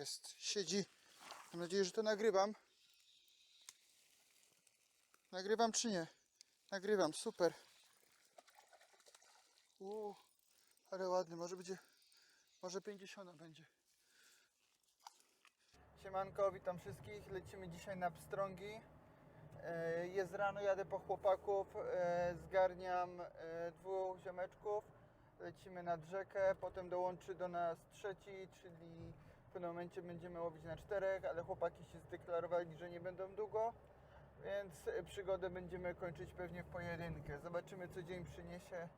Jest, siedzi. Mam nadzieję, że to nagrywam. Nagrywam czy nie? Nagrywam, super. Uuu, ale ładny, może będzie, może 50 będzie. Siemanko, witam wszystkich. Lecimy dzisiaj na pstrągi. E, Jest rano, jadę po chłopaków, e, zgarniam e, dwóch ziomeczków, lecimy nad rzekę, potem dołączy do nas trzeci, czyli w pewnym momencie będziemy łowić na czterech, ale chłopaki się zdeklarowali, że nie będą długo, więc e, przygodę będziemy kończyć pewnie w pojedynkę. Zobaczymy co dzień przyniesie.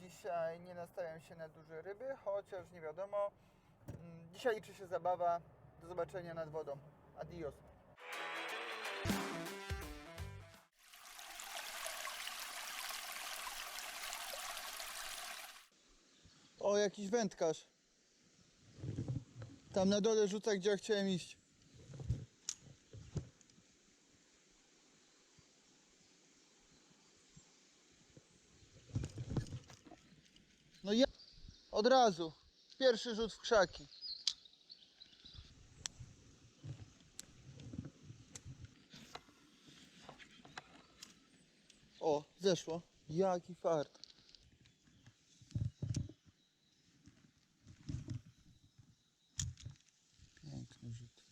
Dzisiaj nie nastawiam się na duże ryby, chociaż nie wiadomo. Mm, Dzisiaj liczy się zabawa. Do zobaczenia nad wodą. Adios. O, jakiś wędkarz. Tam na dole rzuca, gdzie ja chciałem iść. No ja... Od razu. Pierwszy rzut w krzaki. O, zeszło. Jaki fart. Piękny rzut.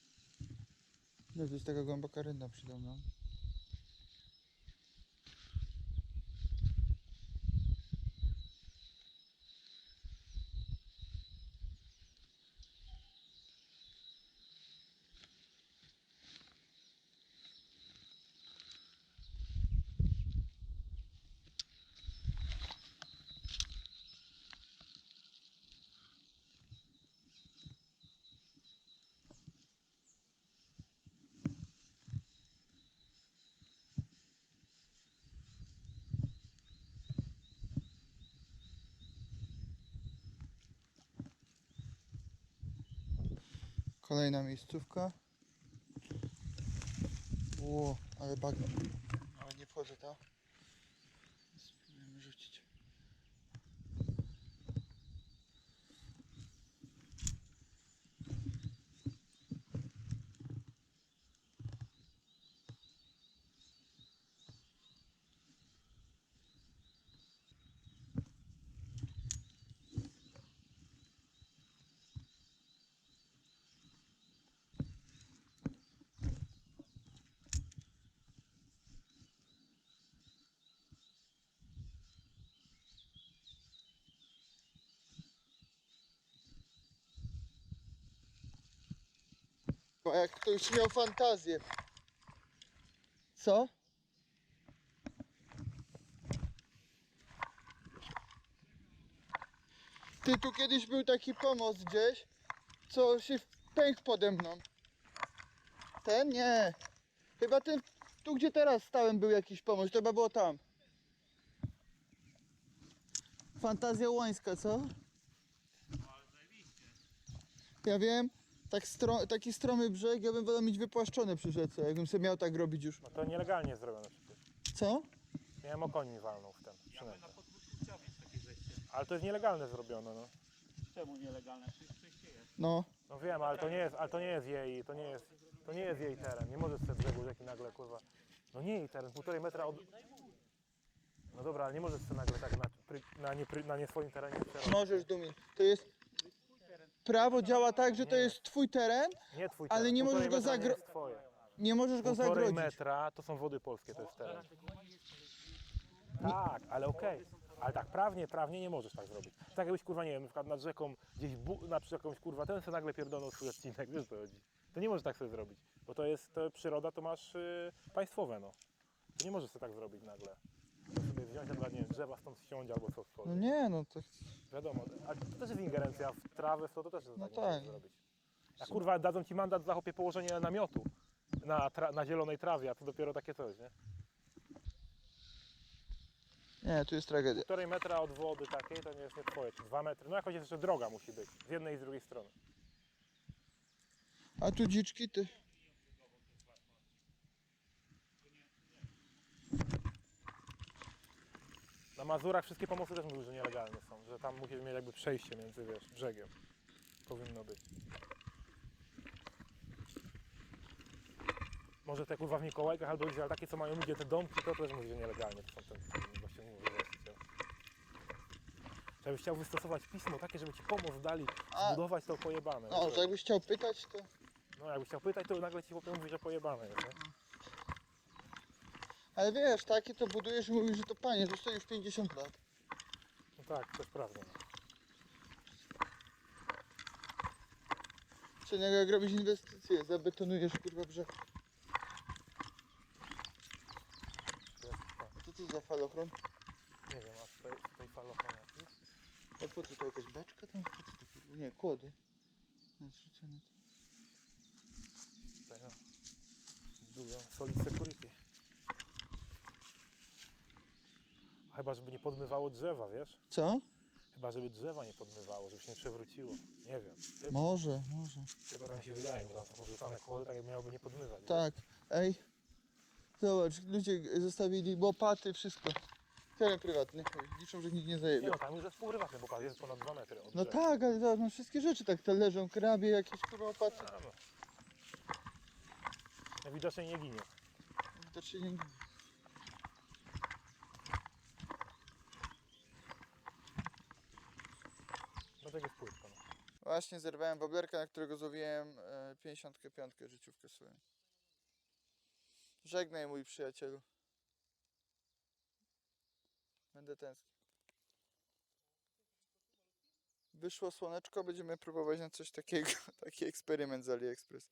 No jest taka głęboka rynna przede mną. Kolejna miejscówka. Ło, ale bagno. Ale nie wchodzę tam. Spróbujemy rzucić. Jak ktoś miał fantazję. Co? Ty, tu kiedyś był taki pomost gdzieś, co się pękł pode mną. Ten? Nie. Chyba ten, tu gdzie teraz stałem był jakiś pomost, to chyba było tam. Fantazja łońska, co? Ja wiem, tak stro, taki stromy brzeg, ja bym wolał mieć wypłaszczone przy rzece, jakbym sobie miał tak robić już. No to nielegalnie zrobione przecież. Co? Miałem o koń mi walnął w ten przynętę. Ale to jest nielegalne zrobione, no. Czemu nielegalne? Przecież przejście jest. No. No wiem, ale to nie jest, ale to nie jest jej, to nie jest, to nie jest jej teren. Nie możesz sobie brzegu rzeki nagle kurwa. No nie jej teren, półtorej metra od... No dobra, ale nie możesz sobie nagle tak na, na, nie, na nie swoim terenie przerobić. Możesz, Dumi. To jest... Prawo działa tak, że to jest twój teren, Nie twój Ale teren. nie możesz półtorej go metra nie zagro- jest twoje. nie możesz go Półtorej zagrodzić. metra to są wody polskie, to jest teren. Tak, ale okej. Ale tak, prawnie, prawnie nie możesz tak zrobić. Tak jakbyś kurwa, nie wiem, na przykład nad rzeką gdzieś, bu, na przykład jakąś kurwa, ten sobie nagle pierdolnął swój odcinek, wiesz o co chodzi. To nie możesz tak sobie zrobić, bo to jest, to przyroda to masz y, państwowe, no. To nie możesz sobie tak zrobić nagle. Sobie wziąć na przykład, nie wiem, drzewa stąd ściąć albo co wchodzi. No nie, no to... Wiadomo, a to też jest ingerencja w trawę, w to, to też No tak, tak. zrobić. A kurwa, dadzą ci mandat za chopie położenie namiotu na, tra- na zielonej trawie, a to dopiero takie coś, nie? Nie, tu jest tragedia. Półtorej metra od wody takiej to nie jest nie twoje, czy dwa metry. No jakoś jeszcze droga musi być, z jednej i z drugiej strony. A tu dziczki, ty... Na Mazurach wszystkie pomosty też mówiły, że nielegalne są, że tam musisz mieć jakby przejście między, wiesz, brzegiem. Powinno być. Może te kurwa w Mikołajkach albo gdzieś, ale takie co mają ludzie te domki, to też mówi, że nielegalnie to są te właśnie mówię właściciele. Jakbyś chciał wystosować pismo takie, żeby ci pomoc dali budować to pojebane. No, że jakbyś chciał pytać, to... No jakbyś chciał pytać, to nagle ci chłopie mówi, że pojebane nie? Mhm. Ale wiesz, takie to budujesz i mówisz, że to panie, to stoi już 50 lat. No tak, to jest prawda. No. Czyli jak robisz inwestycje, zabetonujesz kurwa brzeg. Co to za falochron? Nie wiem, a tutaj, tutaj falochron jakiś? A po co to jakaś beczka tam? Po co to kurwa? Nie, kłody. Zrzucone to. Tutaj no. Dużo solid security. Chyba, żeby nie podmywało drzewa, wiesz? Co? Chyba, żeby drzewa nie podmywało, żeby się nie przewróciło. Nie wiem. Chyba, Może, może. chyba nam się wydaje, bo tam są porzucane kłody, tak jak miałoby nie podmywać. Tak, ej. Zobacz, ludzie zostawili łopaty, wszystko. Teren prywatny. Liczą, że nikt nie Nie zajebie. no, tam już jest półprywatny, bo jest ponad 2 metry od No tak, ale zobacz, no wszystkie rzeczy tak te leżą, krabie, jakieś kurwa łopaty. A, no. Najwidoczniej nie ginie. Widocznie nie Dlatego jest. No. Właśnie zerwałem woblerka, na którego złowiłem e, 55 życiówkę swoją. Żegnaj mój przyjacielu. Będę tęsknił. Wyszło słoneczko, będziemy próbować na coś takiego, taki eksperyment z AliExpress.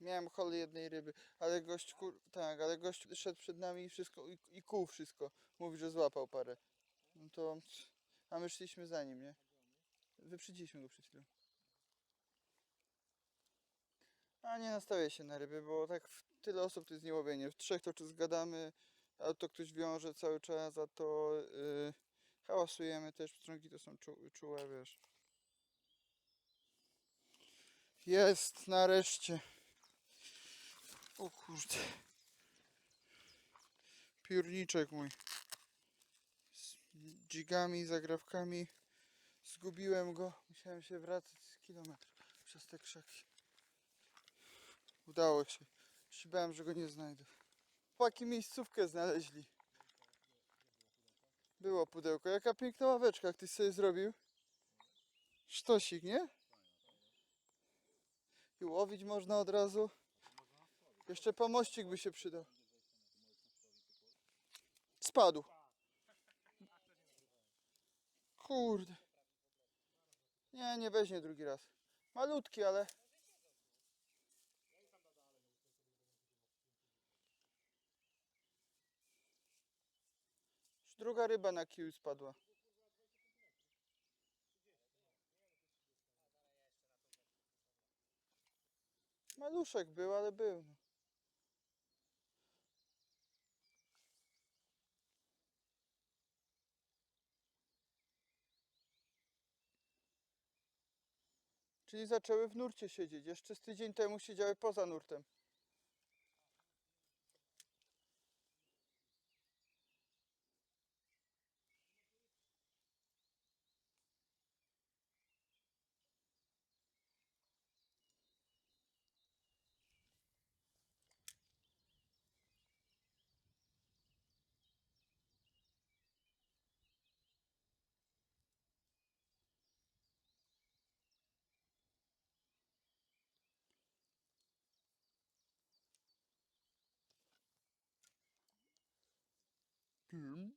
Miałem hol jednej ryby, ale gość kur... tak, ale gość szedł przed nami i wszystko, i, i kół wszystko. Mówi, że złapał parę. No to, a my szliśmy za nim, nie? Wyprzedziliśmy go przed chwilą. A nie nastawię się na ryby, bo tak tyle osób to jest niełowienie. W trzech to czy zgadamy, a to ktoś wiąże cały czas, a to yy, hałasujemy też. Pstrągi to są czu, czułe, wiesz. Jest, nareszcie. O kurde. Piórniczek mój. Z dżigami, zagrawkami. Zgubiłem go. Musiałem się wracać z kilometr przez te krzaki. Udało się. Się że go nie znajdę. Chłopaki miejscówkę znaleźli. Było pudełko. Jaka piękna ławeczka, jak tyś sobie zrobił. Sztosik, nie? I łowić można od razu. Jeszcze pomościk by się przydał. Spadł. Kurde. Nie, nie weźmie drugi raz. Malutki, ale... Już druga ryba na kiju spadła. Maluszek był, ale był. no. Czyli zaczęły w nurcie siedzieć. Jeszcze z tydzień temu siedziały poza nurtem. Kim?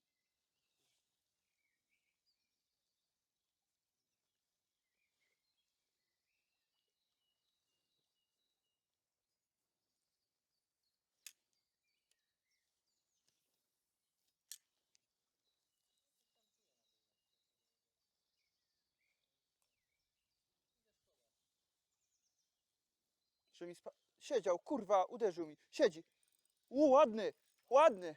Że mi spa... Siedział, kurwa, uderzył mi. Siedzi. U, ładny, ładny.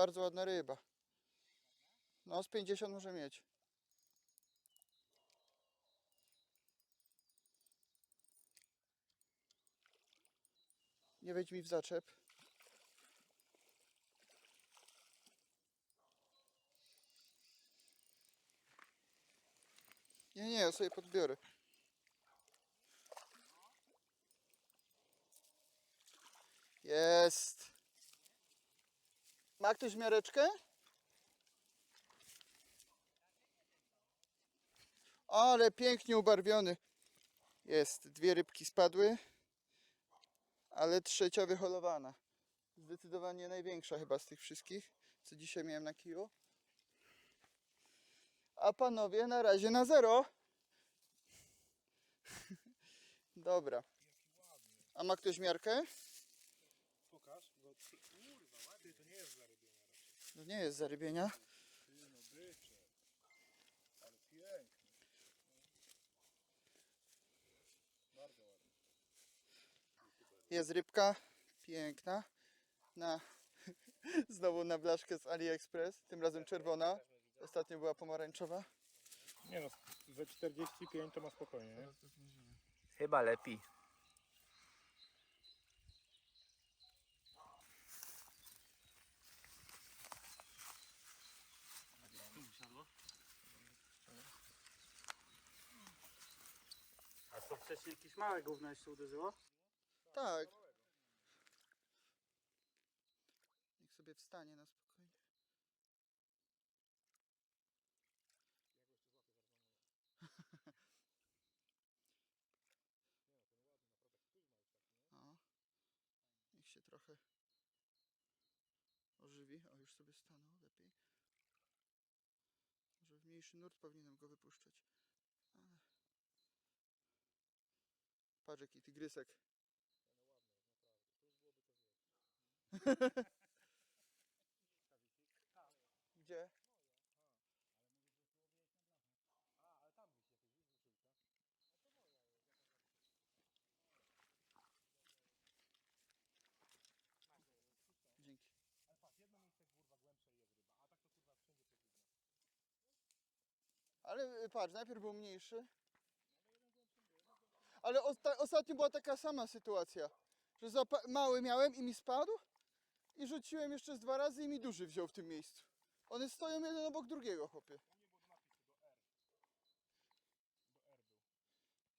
Bardzo ładna ryba. No, z 50 może mieć. Nie wejdź mi w zaczep. ja sobie podbiorę. Jest. Ma ktoś miareczkę? Ale pięknie ubarwiony. Jest. Dwie rybki spadły, ale trzecia wyholowana. Zdecydowanie największa chyba z tych wszystkich, co dzisiaj miałem na kiju. A panowie na razie na zero. Dobra. A ma ktoś miarkę? Pokaż, bo kurwa, ładnie, to nie jest zarybienia No nie jest zarybienia. No bycze. Ale. Bardzo. Jest rybka. Piękna. Na znowu na blaszkę z AliExpress. Tym razem czerwona. Ostatnio była pomarańczowa. Nie no, ze 45 to ma spokojnie, nie? Chyba lepiej. Wcześniej jakieś małe gówno jeszcze uderzyło? Tak. Niech sobie wstanie na spokojnie. O, niech się trochę ożywi. O, już sobie stanął lepiej. Może w mniejszy nurt powinienem go wypuszczać. Ale... Patrz jaki tygrysek. Gdzie? Dzięki. Ale y, patrz, najpierw był mniejszy. Ale osta- ostatnio była taka sama sytuacja, że zapa- mały miałem i mi spadł i rzuciłem jeszcze z dwa razy i mi duży wziął w tym miejscu. One stoją jeden obok drugiego, chłopie.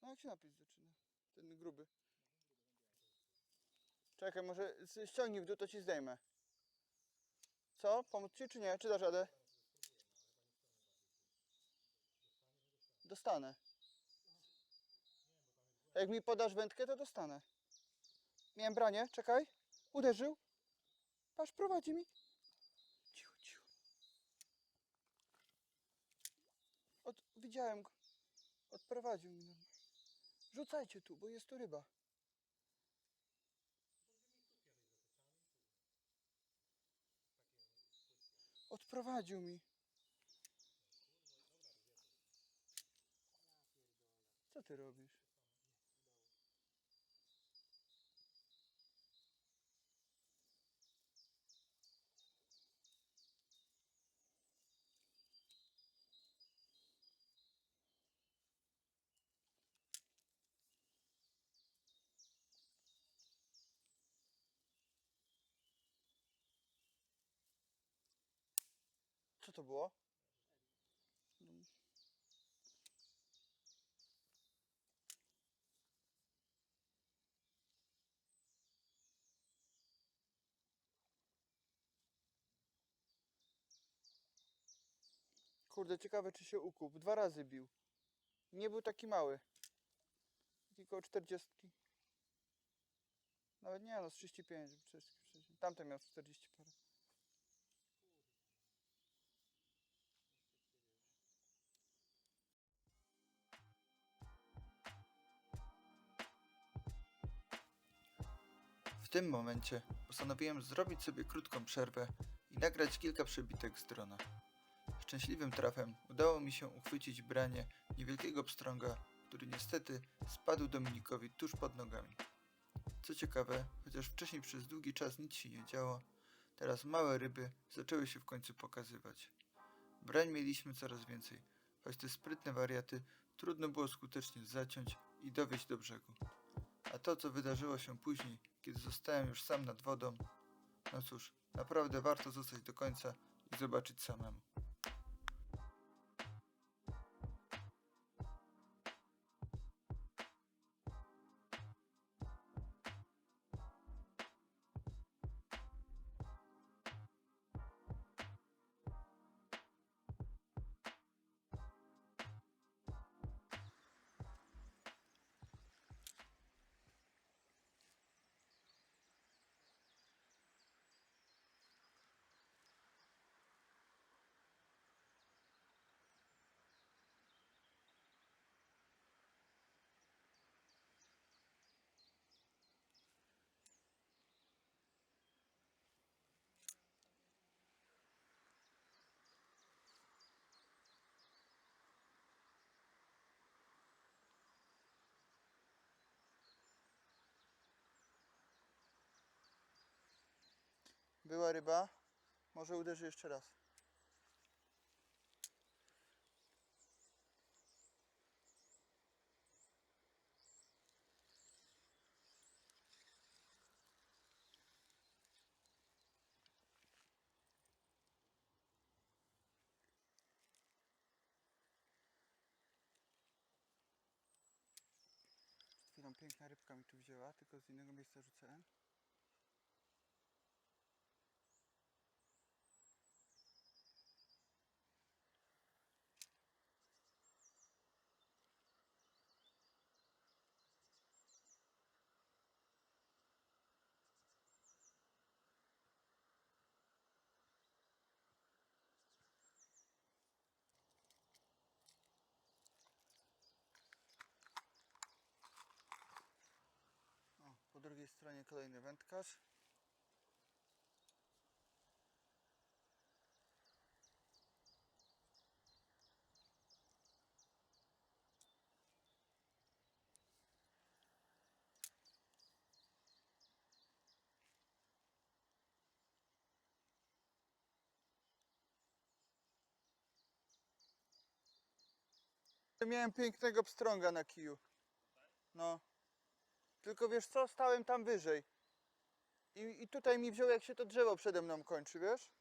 No jak się napis zaczyna? Ten gruby. Czekaj, może ściągnij w dół, to ci zdejmę. Co? Pomóc ci czy nie? Czy dasz radę? Dostanę. Jak mi podasz wędkę, to dostanę. Miałem branie, czekaj. Uderzył. Patrz, prowadzi mi. Cicho, cicho. Od, widziałem go. Odprowadził normalnie. Rzucajcie tu, bo jest tu ryba. Odprowadził mi. Co ty robisz? Co to było? Kurde, ciekawe czy się ukuł. Dwa razy bił. Nie był taki mały. Tylko około 40. Nawet nie, no z 35. 30. Tamten miał z 40 parę. Tym momencie postanowiłem zrobić sobie krótką przerwę i nagrać kilka przebitek z drona. Szczęśliwym trafem udało mi się uchwycić branie niewielkiego pstrąga, który niestety spadł Dominikowi tuż pod nogami. Co ciekawe, chociaż wcześniej przez długi czas nic się nie działo, teraz małe ryby zaczęły się w końcu pokazywać. Brań mieliśmy coraz więcej, choć te sprytne wariaty trudno było skutecznie zaciąć i dowieść do brzegu. A to, co wydarzyło się później, kiedy zostałem już sam nad wodą, no cóż, naprawdę warto zostać do końca i zobaczyć samemu. Była ryba. Może uderzy jeszcze raz. Przed chwilą piękna rybka mi tu wzięła, tylko z innego miejsca rzucałem. O, po drugiej stronie kolejny wędkarz. Miałem pięknego pstrąga na kiju. No. Tylko wiesz co, stałem tam wyżej. I, I tutaj mi wziął, jak się to drzewo przede mną kończy, wiesz?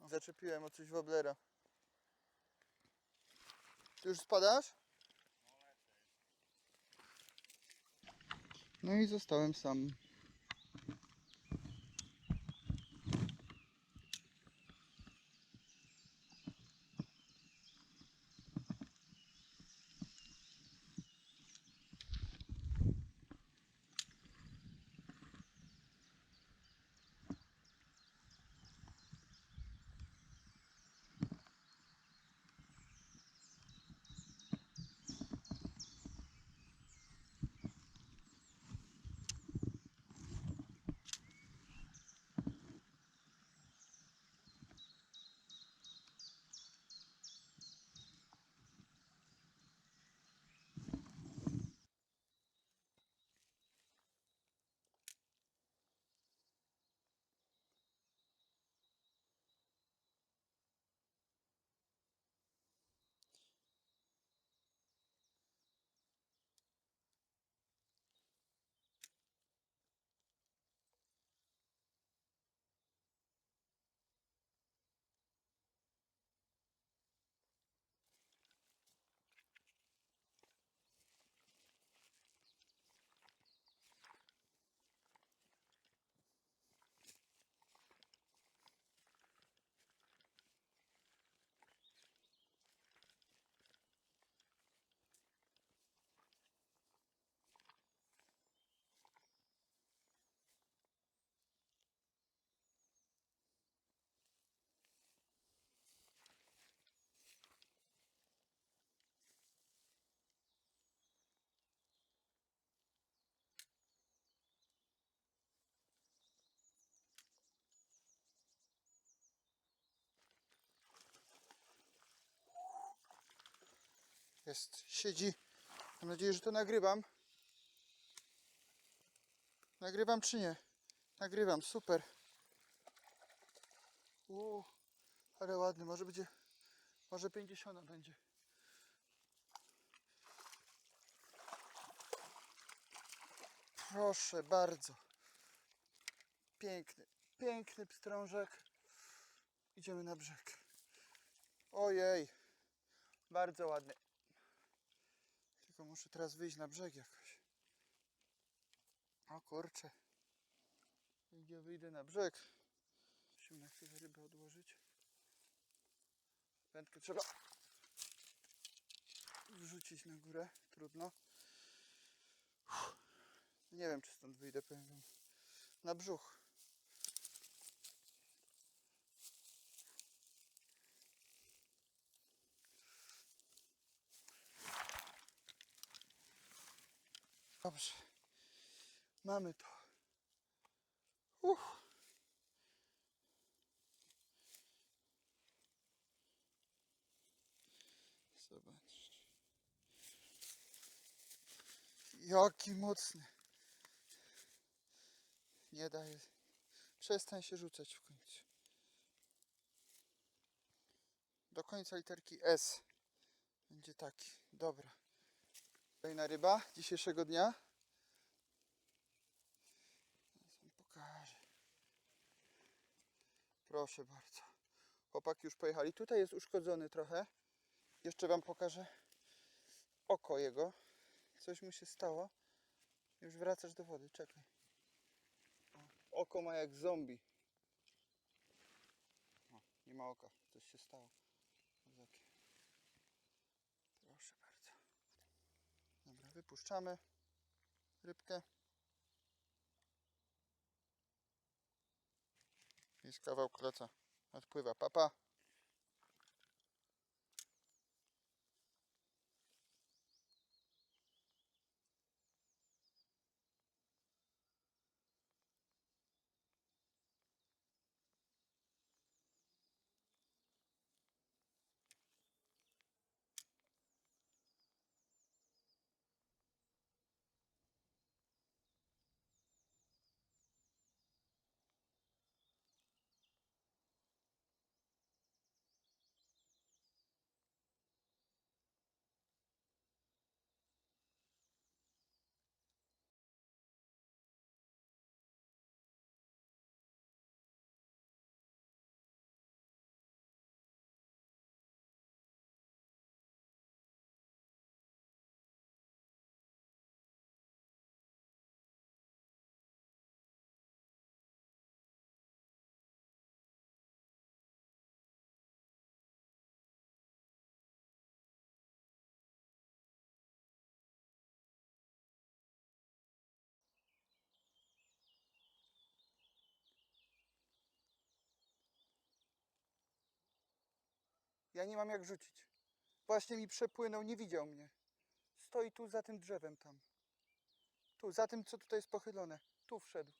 Zaczepiłem o coś woblera. Ty już spadasz? No i zostałem sam. Jest, siedzi. Mam nadzieję, że to nagrywam. Nagrywam czy nie? Nagrywam, super. Uuu, ale ładny, może będzie, może 50 będzie. Proszę bardzo. Piękny, piękny pstrążek. Idziemy na brzeg. Ojej, bardzo ładny. Tylko muszę teraz wyjść na brzeg jakoś. O kurczę. Gdzie wyjdę na brzeg? Musimy na chwilę rybę odłożyć. Wędkę trzeba wrzucić na górę. Trudno. Uff. Nie wiem, czy stąd wyjdę, powiem. Na brzuch. Mamy to. Uff. Zobaczcie. Jaki mocny. Nie daje. Przestań się rzucać w końcu. Do końca literki S. Będzie taki. Dobra. Kolejna ryba dzisiejszego dnia. Zaraz wam pokażę. Proszę bardzo. Chłopaki już pojechali. Tutaj jest uszkodzony trochę. Jeszcze wam pokażę oko jego. Coś mu się stało. Już wracasz do wody. Czekaj. Oko ma jak zombie. O, nie ma oka. Coś się stało. Proszę bardzo. Dobra, wypuszczamy rybkę. Jest kawał kloca. Odpływa papa. Ja nie mam jak rzucić. Właśnie mi przepłynął, nie widział mnie. Stoi tu za tym drzewem tam. Tu, za tym, co tutaj jest pochylone. Tu wszedł.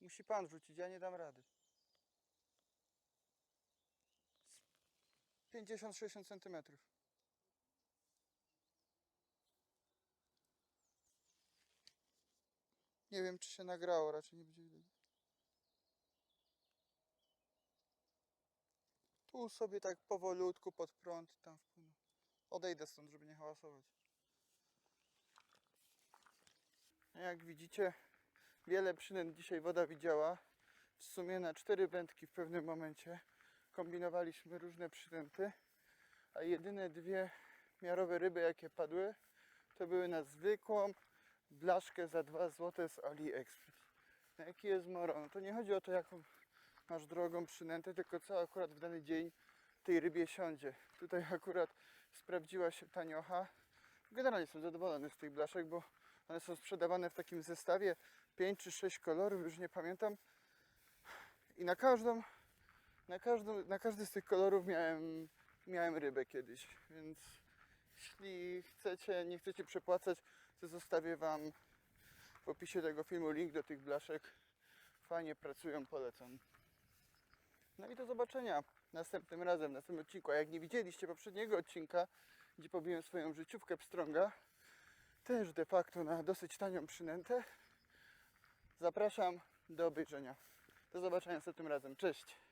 Musi pan rzucić, ja nie dam rady. 50-60 centymetrów. Nie wiem, czy się nagrało, raczej nie będzie widać. Tu sobie tak powolutku pod prąd tam wpłynął. Odejdę stąd, żeby nie hałasować. Jak widzicie, wiele przynęt dzisiaj woda widziała. W sumie na cztery wędki w pewnym momencie kombinowaliśmy różne przynęty, a jedyne dwie miarowe ryby, jakie padły, to były na zwykłą blaszkę za 2 zł z AliExpress. Jaki jest moro? No to nie chodzi o to, jaką masz drogą przynętę, tylko co akurat w dany dzień tej rybie siądzie. Tutaj akurat sprawdziła się taniocha. Generalnie jestem zadowolony z tych blaszek, bo one są sprzedawane w takim zestawie 5 czy 6 kolorów, już nie pamiętam. I na każdą, na każdą, na każdy z tych kolorów miałem, miałem rybę kiedyś, więc jeśli chcecie, nie chcecie przepłacać, to zostawię Wam w opisie tego filmu link do tych blaszek. Fajnie pracują, polecam. No i do zobaczenia następnym razem, w następnym odcinku. A jak nie widzieliście poprzedniego odcinka, gdzie pobiłem swoją życiówkę pstrąga, też de facto na dosyć tanią przynętę, zapraszam do obejrzenia. Do zobaczenia następnym razem. Cześć!